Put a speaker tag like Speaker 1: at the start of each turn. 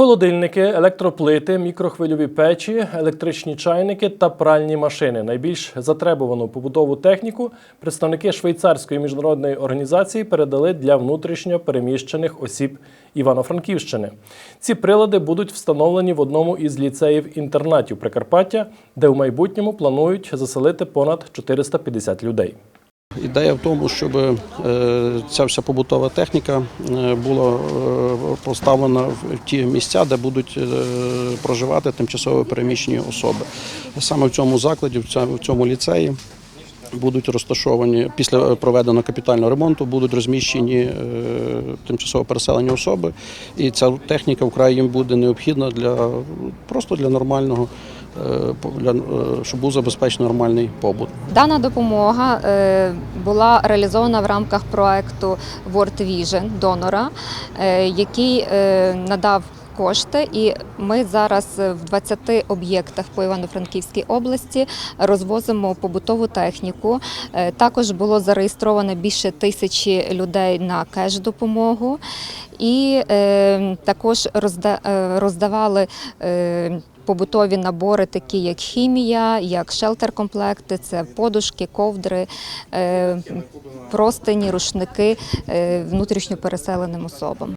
Speaker 1: Холодильники, електроплити, мікрохвильові печі, електричні чайники та пральні машини. Найбільш затребувану побутову техніку представники швейцарської міжнародної організації передали для внутрішньо переміщених осіб Івано-Франківщини. Ці прилади будуть встановлені в одному із ліцеїв-інтернатів Прикарпаття, де в майбутньому планують заселити понад 450 людей.
Speaker 2: Ідея в тому, щоб е, ця вся побутова техніка е, була е, поставлена в ті місця, де будуть проживати тимчасово переміщені особи. Саме в цьому закладі, в цьому- ліцеї. Будуть розташовані після проведеного капітального ремонту, будуть розміщені тимчасово переселені особи, і ця техніка вкрай їм буде необхідна для просто для нормального, щоб був забезпечений нормальний побут.
Speaker 3: Дана допомога е, була реалізована в рамках проекту World Vision донора, е, який е, надав кошти, і ми зараз в 20 об'єктах по Івано-Франківській області розвозимо побутову техніку. Е, Також було зареєстровано більше тисячі людей на кеш-допомогу. І е, також розда- е, роздавали е, побутові набори, такі як хімія, як шелтер-комплекти, це подушки, ковдри, е, простині, рушники е, внутрішньо переселеним особам.